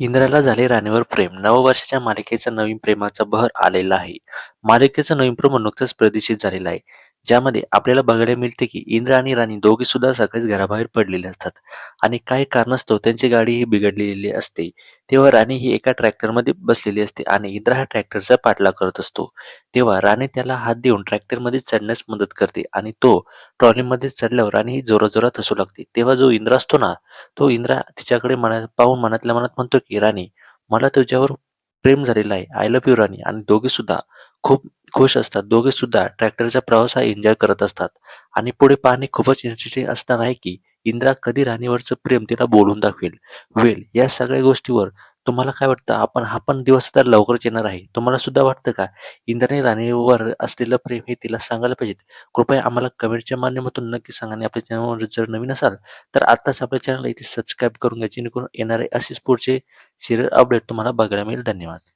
इंद्राला झाले राणीवर प्रेम. नववर्षाच्या मालिकेचा नवीन प्रेमाचा बहर आलेला आहे. मालिकेचं नवीन प्रोमो नुकतंच प्रदर्शित झालेला आहे. ज्यामध्ये आपल्याला बघायला मिळते की इंद्र आणि राणी दोघे सुद्धा सकाळीच घराबाहेर पडलेले असतात. आणि काही कारणास्तव त्यांची गाडी ही बिघडलेली असते. तेव्हा राणी ही एका ट्रॅक्टरमध्ये बसलेली असते आणि इंद्र हा ट्रॅक्टरचा पाठलाग करत असतो. तेव्हा राणी त्याला हात देऊन ट्रॅक्टरमध्ये चढण्यास मदत करते आणि तो ट्रॉलीमध्ये चढल्यावर राणी ही जोराजोरात हसू लागते. तेव्हा जो इंद्र असतो ना तो इंद्रा तिच्याकडे मना पाहून मनातल्या मनात म्हणतो की राणी मला तुझ्यावर प्रेम झालेलं आहे. आय लव्ह यू राणी. आणि दोघे सुद्धा खूप खुश असतात. दोघे सुद्धा ट्रॅक्टरचा प्रवास हा एन्जॉय करत असतात. आणि पुढे पाहणे खूपच इंटरेस्टिंग असणार आहे की इंद्रा कधी राणीवरचं प्रेम तिला बोलून दाखवेल? वेल या सगळ्या गोष्टीवर तुम्हाला काय वाटतं? आपण हा पण दिवस तर लवकरच येणार आहे. तुम्हाला सुद्धा वाटतं का? इंद्राने राणीवर असलेलं प्रेम हे तिला सांगायला पाहिजेत. कृपया आम्हाला कमेंटच्या माध्यमातून नक्की सांगा आणि आपल्या चॅनलवर जर नवीन असाल तर आत्ताच आपल्या चॅनलला इथे सबस्क्राईब करून घ्या जेणेकरून येणारे असेच पुढचे सिरियल अपडेट तुम्हाला बघायला मिळेल. धन्यवाद.